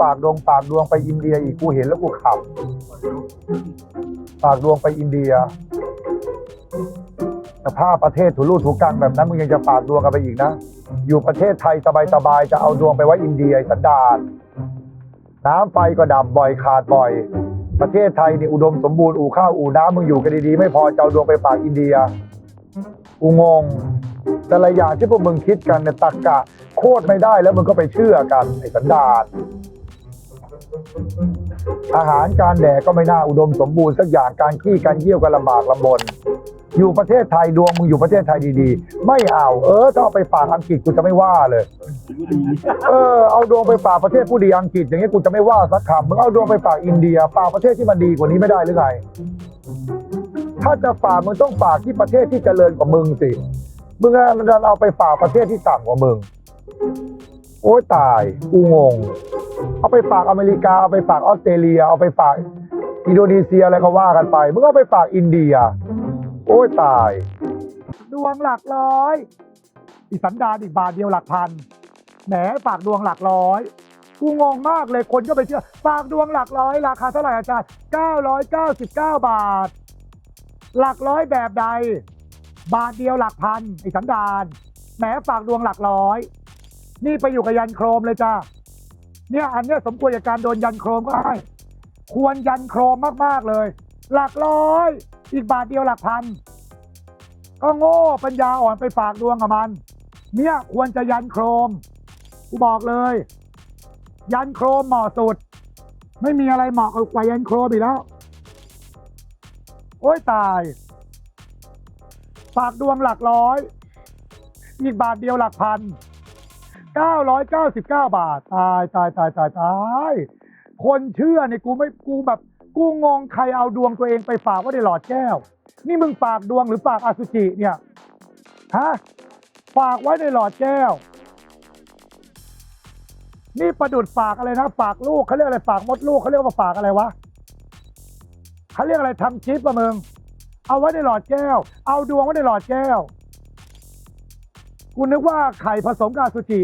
ฝากดวงฝากดวงไปอินเดียอีกกูเห็นแล้วกูขำฝากดวงไปอินเดียสภาพประเทศถูรูดถูกังแบบนั้นมึงยังจะฝากดวงกันไปอีกนะ อยู่ประเทศไทยสบายๆจะเอาดวงไปไว้อินเดียสันดานน้ำไฟก็ดับบ่อยขาดบ่อย ประเทศไทยนี่อุดมสมบูรณ์อู่ข้าวอู่น้ำมึงอยู่กันดีๆ ไม่พอจะเอาดวงไปฝากอินเดียกูงงแต่ละอย่างที่พวกมึงคิดกันเนี่ยตักกะ โคตรไม่ได้แล้วมึงก็ไปเชื่อกันไอ้สันดาน อาหารการแดกก็ไม่น่าอุดมสมบูรณ์สักอย่างการขี้การเยี่ยวกันลำบากลำบน อยู่ประเทศไทยดวงมึงอยู่ประเทศไทยดีๆ ไม่เอาเออถ้าเอาไปฝากอังกฤษกูจะไม่ว่าเลย เออเอาดวงไปฝากประเทศผู้ดีอังกฤษ อย่างเงี้กูจะไม่ว่าสักคำมึงเอาดวงไปฝากอินเดียฝากประเทศที่มันดีกว่านี้ไม่ได้หรือไงถ้าจะฝากมึงต้องฝากที่ประเทศที่เจริญกว่ามึงสิมึงมันจะเอาไปฝากประเทศที่ต่ำกว่ามึง โอ้ยตายกูงง เอาไปฝากอเมริกา เอาไปฝากออสเตรเลีย เอาไปฝากอินโดนีเซียอะไรก็ว่ากันไปมึงเอาไปฝากอินเดีย โอ้ยตาย ดวงหลักร้อย อีสันดานอีกบาทเดียวหลักพันแหมฝากดวงหลักร้อยกูงงมากเลยคนก็ไปเชื่อ ฝากดวงหลักร้อย ราคาเท่าไหร่อาจารย์ 999 บาท หลักร้อยแบบใด บาทเดียวหลักพันไอ้สันดานแหมฝากดวงหลักร้อย นี่ไปอยู่กับยันโครมเลยจ้าเนี่ยอันเนี้ยสมควรกับการโดนยันโครมก็ให้ควรยันโครมมาก ๆ เลย หลักร้อย อีกบาทเดียวหลักพัน ก็โง่ปัญญาอ่อนไปฝากดวงกับมัน เนี่ยควรจะยันโครมกูบอกเลย ยันโครมเหมาะสุด ไม่มีอะไรเหมาะกว่ายันโครมอีกแล้ว โอ้ยตาย ฝากดวงหลักร้อย อีกบาทเดียวหลักพัน 999 บาท ตายตายตายตายตายคนเชื่อเนี่ยกูไม่กูแบบ กูงงใครเอาดวงตัวเองไปฝากไว้ในหลอดแก้ว นี่มึงฝากดวงหรือฝากอสุจิเนี่ยฮะฝากไว้ในหลอดแก้ว นี่ประดุดฝากอะไรนะฝากลูกเขาเรียกอะไรฝากมดลูกเขาเรียกว่าฝากอะไรวะเขาเรียกอะไรทำชิปะมึงเอาไว้ในหลอดแก้ว เอาดวงไว้ในหลอดแก้ว กูนึกว่าไข่ผสมกับอสุจิ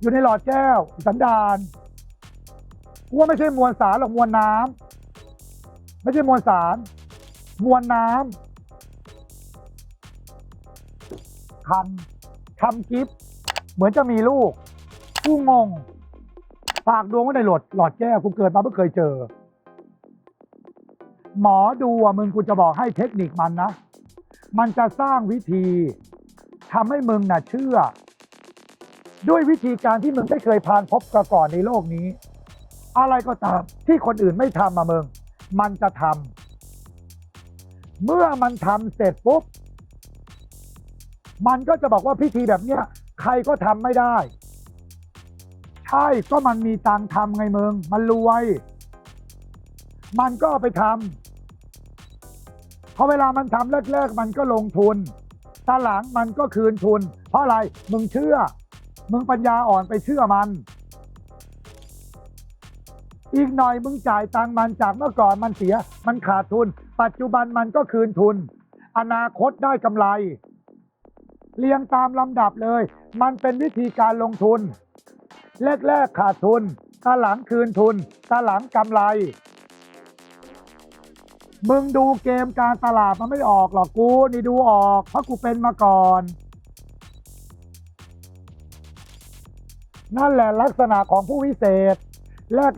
อยู่ในหลอดแก้วสันดานกูว่าไม่ใช่มวลสารหรอกมวลน้ำไม่ใช่มวลสาร มวลน้ำคันทำกิฟต์เหมือนจะมีลูกกูงงฝากดวงไว้ในหลอดหลอดแก้วกูเกิดมาไม่เคยเจอ หมอดูอะมึงกูจะบอกให้เทคนิคมันนะ มันจะสร้างวิธี ทำให้มึงน่ะเชื่อ ด้วยวิธีการที่มึงไม่เคยผ่านพบมาก่อนในโลกนี้ อะไรก็ตามที่คนอื่นไม่ทำมามึง มันจะทำเมื่อมันทำเสร็จปุ๊บ มันก็จะบอกว่าพิธีแบบเนี้ย ใครก็ทำไม่ได้ ใช่ก็มันมีตังทำไงมึง มันรวย มันก็ไปทำพอเวลามันทำแรกๆ มันก็ลงทุน ตอนหลังมันก็คืนทุน เพราะอะไรมึงเชื่อ มึงปัญญาอ่อนไปเชื่อมัน อีกหน่อยมึงจ่ายตังมันจากเมื่อก่อนมันเสีย มันขาดทุน ปัจจุบันมันก็คืนทุน อนาคตได้กำไร เรียงตามลำดับเลย มันเป็นวิธีการลงทุน แรกๆขาดทุนตาหลังคืนทุนตาหลังกำไร มึงดูเกมการตลาดมันไม่ออกหรอกกูนี่ดูออก เพราะกูเป็นมาก่อน นั่นแหละลักษณะของผู้วิเศษ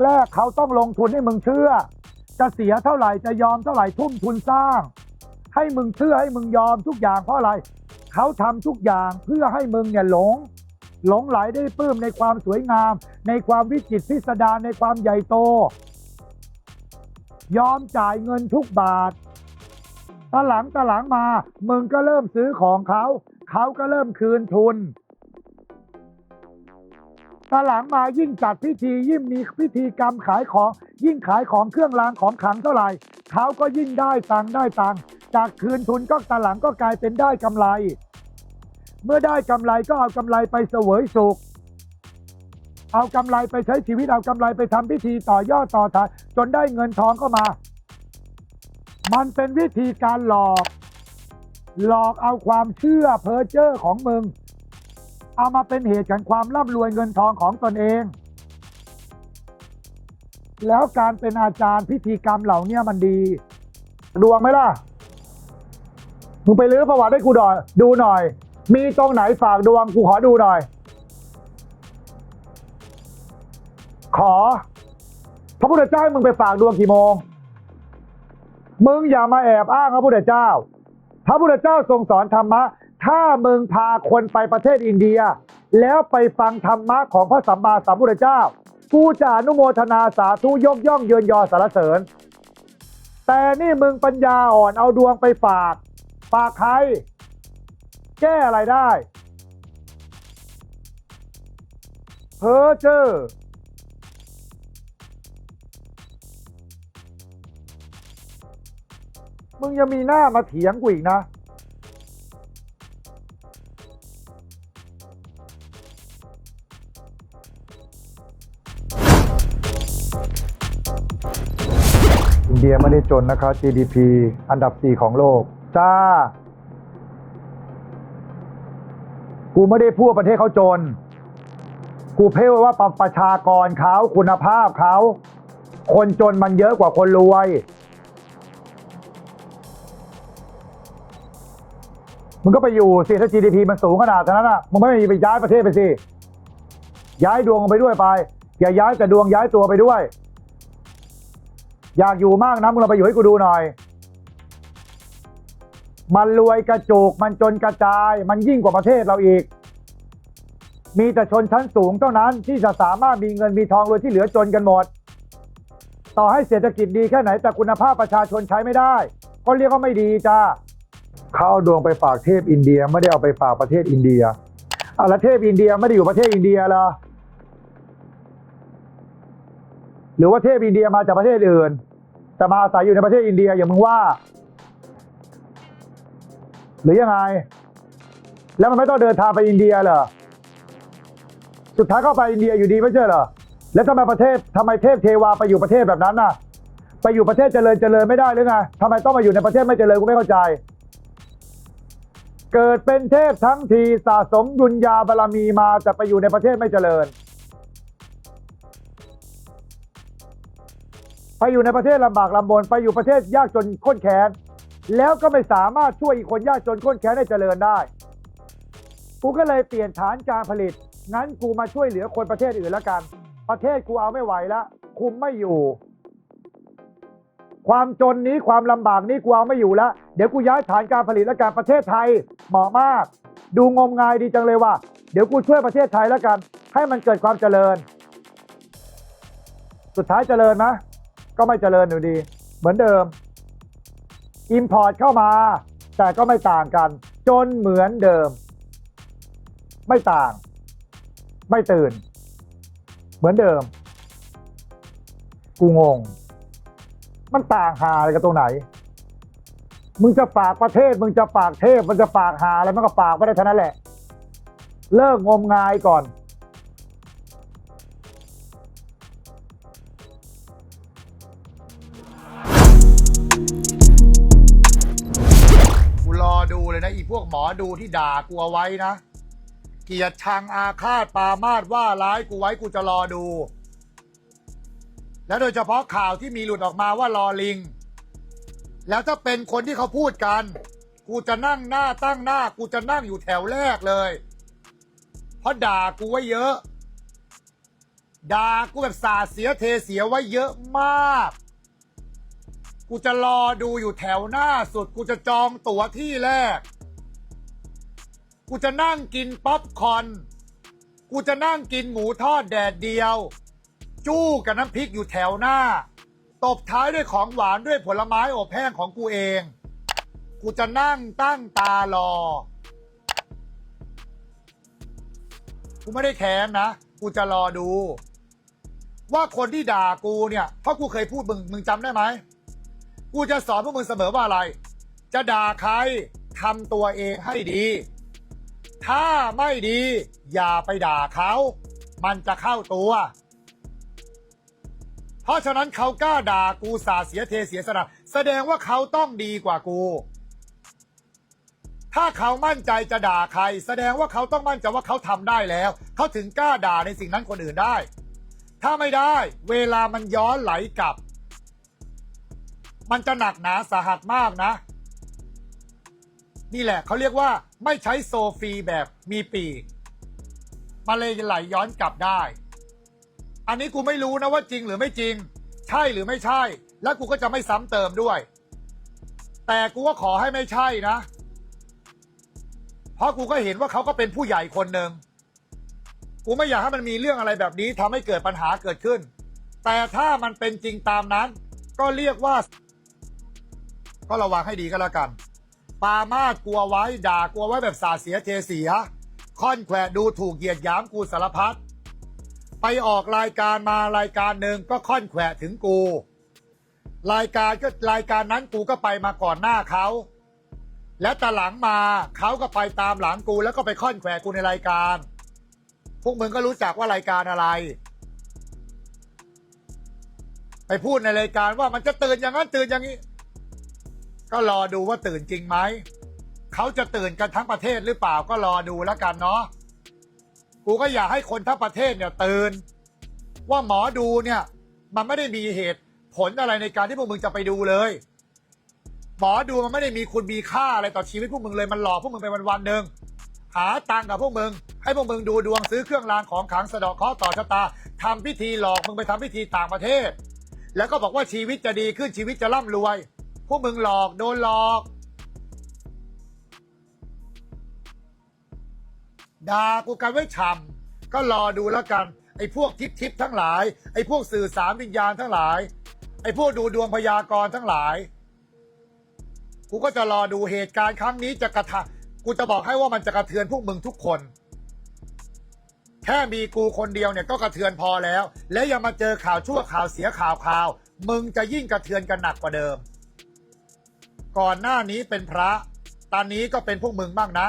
แรกๆเขาต้องลงทุนให้มึงเชื่อ จะเสียเท่าไหร่จะยอมเท่าไหร่ทุ่มทุนสร้าง ให้มึงเชื่อให้มึงยอมทุกอย่างเพราะอะไร เขาทำทุกอย่างเพื่อให้มึงเนี่ยหลง หลงไหลได้ปลื้มในความสวยงาม ในความวิจิตรพิสดารในความใหญ่โต ยอมจ่ายเงินทุกบาทตหลังตหลังมา มึงก็เริ่มซื้อของเขา เขาก็เริ่มคืนทุนตหลังมายิ่งจัดพิธียิ่งมีพิธีกรรมขายของ ยิ่งขายของเครื่องรางของขลังเท่าไหร่เขาก็ยิ่งได้ตังได้ตังจากคืนทุนก็ตหลังก็กลายเป็นได้กำไร เมื่อได้กำไรก็เอากำไรไปเสวยสุข เอากำไรไปใช้ชีวิตเอากำไรไปทำพิธีต่อยอดต่อทายจนได้เงินทองเข้ามา มันเป็นวิธีการหลอก หลอกเอาความเชื่อเพ้อเจ้อของมึง เอามาเป็นเหตุแห่งความร่ำรวยเงินทองของตนเอง แล้วการเป็นอาจารย์พิธีกรรมเหล่านี้มันดีดวงไหมล่ะมึงไปลื้อประวัติให้กูดอยดูหน่อย มีตรงไหนฝากดวงกูขอดูหน่อย ขอ พระพุทธเจ้าให้มึงไปฝากดวงกี่โมง มึงอย่ามาแอบอ้างพระพุทธเจ้า พระพุทธเจ้าทรงสอนธรรมะ ถ้ามึงพาคนไปประเทศอินเดีย แล้วไปฟังธรรมะของพระสัมมาสัมพุทธเจ้า กูจะอนุโมทนาสาธุยกย่องเยินยอสารเสริญ แต่นี่มึงปัญญาอ่อนเอาดวงไปฝาก ฝากใคร แก้อะไรได้ เพอเจอ มึงยังมีหน้ามาเถียงกูอีกนะอินเดียไม่ได้จนนะครับ GDP อันดับ 4 ของโลก จ้า กูไม่ได้พูดประเทศเขาจน กูเพ่ว่าประประชากรเขาคุณภาพเขา คนจนมันเยอะกว่าคนรวย มึงก็ไปอยู่สิถ้า GDP มันสูงขนาดนั้นอะมึงไม่ไปย้ายประเทศไปสิย้ายดวงไปด้วยไป อย่าย้ายแต่ดวงย้ายตัวไปด้วย อยากอยู่มากนะมึงเราไปอยู่ให้กูดูหน่อย มันรวยกระจุกมันจนกระจาย มันยิ่งกว่าประเทศเราอีก มีแต่ชนชั้นสูงเท่านั้นที่จะสามารถมีเงินมีทองรวยที่เหลือจนกันหมด ต่อให้เศรษฐกิจดีแค่ไหนแต่คุณภาพประชาชนใช้ไม่ได้ ก็เรียกว่าไม่ดีจ้า เขาเอาดวงไปฝากเทพอินเดียไม่ได้เอาไปฝากประเทศอินเดียอะแล้วเทพอินเดียไม่ได้อยู่ประเทศอินเดียเหรอหรือว่าเทพอินเดียมาจากประเทศอื่น แต่มาอาศัยอยู่ในประเทศอินเดียอย่างมึงว่า หรือยังไง แล้วมันไม่ต้องเดินทางไปอินเดียเหรอสุดท้ายก็ไปอินเดียอยู่ดีไม่ใช่เหรอแล้วทำไมประเทศทำไมเทพเทวาไปอยู่ประเทศแบบนั้นน่ะ ไปอยู่ประเทศเจริญเจริญไม่ได้หรือไงทำไมต้องมาอยู่ในประเทศไม่เจริญกูไม่เข้าใจ เกิดเป็นเทพทั้งทีสะสมบุญญาบารมีมาแต่ไปอยู่ในประเทศไม่เจริญ ไปอยู่ในประเทศลำบากลำบนไปอยู่ประเทศยากจนข้นแค้นแล้วก็ไม่สามารถช่วยอีกคนยากจนข้นแค้นให้เจริญได้ กูก็เลยเปลี่ยนฐานการผลิต งั้นกูมาช่วยเหลือคนประเทศอื่นแล้วกัน ประเทศกูเอาไม่ไหวแล้วคุมไม่อยู่ ความจนนี้ความลำบากนี้กูเอาไม่อยู่แล้ว เดี๋ยวกูย้ายฐานการผลิตแล้วกันประเทศไทยเหมาะมาก ดูงมงายดีจังเลยว่าเดี๋ยวกูช่วยประเทศไทยแล้วกัน ให้มันเกิดความเจริญ สุดท้ายเจริญไหมก็ไม่เจริญอยู่ดี เหมือนเดิมอิมพอร์ตเข้ามา แต่ก็ไม่ต่างกัน จนเหมือนเดิม ไม่ต่าง ไม่ตื่น เหมือนเดิม กูงง มันต่างหาอะไรกันตรงไหน มึงจะฝากประเทศ มึงจะฝากเทพ มันจะฝากหาอะไรมันก็ฝากไม่ได้เท่านั้นแหละ เลิกงมงายก่อน กูรอดูเลยนะ อีพวกหมอดูที่ด่ากูเอาไว้นะ เกลียดชังอาฆาตปามาดว่าร้ายกูไว้กูจะรอดู และโดยเฉพาะข่าวที่มีหลุดออกมาว่ารอลิง แล้วถ้าเป็นคนที่เขาพูดกัน กูจะนั่งหน้าตั้งหน้า กูจะนั่งอยู่แถวแรกเลย เพราะด่ากูไว้เยอะ ด่ากูแบบสาเสียเทเสียไว้เยอะมาก กูจะรอดูอยู่แถวหน้าสุด กูจะจองตั๋วที่แรก กูจะนั่งกินป๊อปคอน กูจะนั่งกินหมูทอดแดดเดียว จู้กับน้ำพริกอยู่แถวหน้า ตบท้ายด้วยของหวานด้วยผลไม้อบแห้งของกูเอง กูจะนั่งตั้งตารอ กูไม่ได้แค้นนะ กูจะรอดู ว่าคนที่ด่ากูเนี่ย เพราะกูเคยพูดมึง มึงจำได้ไหม กูจะสอนพวกมึงเสมอว่าอะไร จะด่าใครทำตัวเองให้ดี ถ้าไม่ดี อย่าไปด่าเขา มันจะเข้าตัว เพราะฉะนั้นเขากล้าด่ากูสาเสียเทเสียสนะแสดงว่าเขาต้องดีกว่ากู ถ้าเขามั่นใจจะด่าใคร แสดงว่าเขาต้องมั่นใจว่าเขาทำได้แล้ว เขาถึงกล้าด่าในสิ่งนั้นคนอื่นได้ ถ้าไม่ได้ เวลามันย้อนไหลกลับ มันจะหนักหนาสาหัสมากนะ นี่แหละเขาเรียกว่าไม่ใช้โซฟีแบบมีปีกมาเลยไหลย้อนกลับได้ อันนี้กูไม่รู้นะว่าจริงหรือไม่จริง ใช่หรือไม่ใช่ แล้วกูก็จะไม่ซ้ำเติมด้วย แต่กูก็ขอให้ไม่ใช่นะ เพราะกูก็เห็นว่าเขาก็เป็นผู้ใหญ่คนหนึ่งกูไม่อยากให้มันมีเรื่องอะไรแบบนี้ทำให้เกิดปัญหาเกิดขึ้น แต่ถ้ามันเป็นจริงตามนั้น ก็เรียกว่า ก็ระวังให้ดีก็แล้วกัน ปามาดกลัวไว้ด่ากลัวไว้แบบสาเสียเทเสีย ค่อนแขวดูถูกเหยียดหยามกูสารพัด ไปออกรายการมารายการหนึ่งก็ค่อนแขวะถึงกู รายการก็รายการนั้นกูก็ไปมาก่อนหน้าเขา และแต่หลังมาเขาก็ไปตามหลังกูแล้วก็ไปค่อนแขวะกูในรายการ พวกมึงก็รู้จักว่ารายการอะไร ไปพูดในรายการว่ามันจะตื่นอย่างนั้นตื่นอย่างนี้ ก็รอดูว่าตื่นจริงไหมเขาจะตื่นกันทั้งประเทศหรือเปล่าก็รอดูแล้วกันเนาะ กูก็อยากให้คนทั้งประเทศเนี่ยตื่นว่าหมอดูเนี่ย มันไม่ได้มีเหตุผลอะไรในการที่พวกมึงจะไปดูเลย หมอดูมันไม่ได้มีคุณมีค่าอะไรต่อชีวิตพวกมึงเลยมันหลอกพวกมึงไปวันวันๆหนึ่งหาตังกับพวกมึง ให้พวกมึงดูดวงซื้อเครื่องรางของขลังสะเดอกเคราะห์ต่อชะตาทำพิธีหลอกมึงไปทำพิธีต่างประเทศ แล้วก็บอกว่าชีวิตจะดีขึ้นชีวิตจะร่ำรวย พวกมึงหลอกโดนหลอก ด่ากูกันไว้ฉ่ำก็รอดูแล้วกัน ไอ้พวกทิพทิพทั้งหลาย ไอ้พวกสื่อสารวิญญาณทั้งหลาย ไอ้พวกดูดวงพยากรณ์ทั้งหลาย กูก็จะรอดูเหตุการณ์ครั้งนี้จะกระทะกูจะบอกให้ว่ามันจะกระเทือนพวกมึงทุกคน แค่มีกูคนเดียวเนี่ยก็กระเทือนพอแล้ว และยังมาเจอข่าวชั่วข่าวเสียข่าวข่าว มึงจะยิ่งกระเทือนกันหนักกว่าเดิม ก่อนหน้านี้เป็นพระ ตอนนี้ก็เป็นพวกมึงบ้างนะ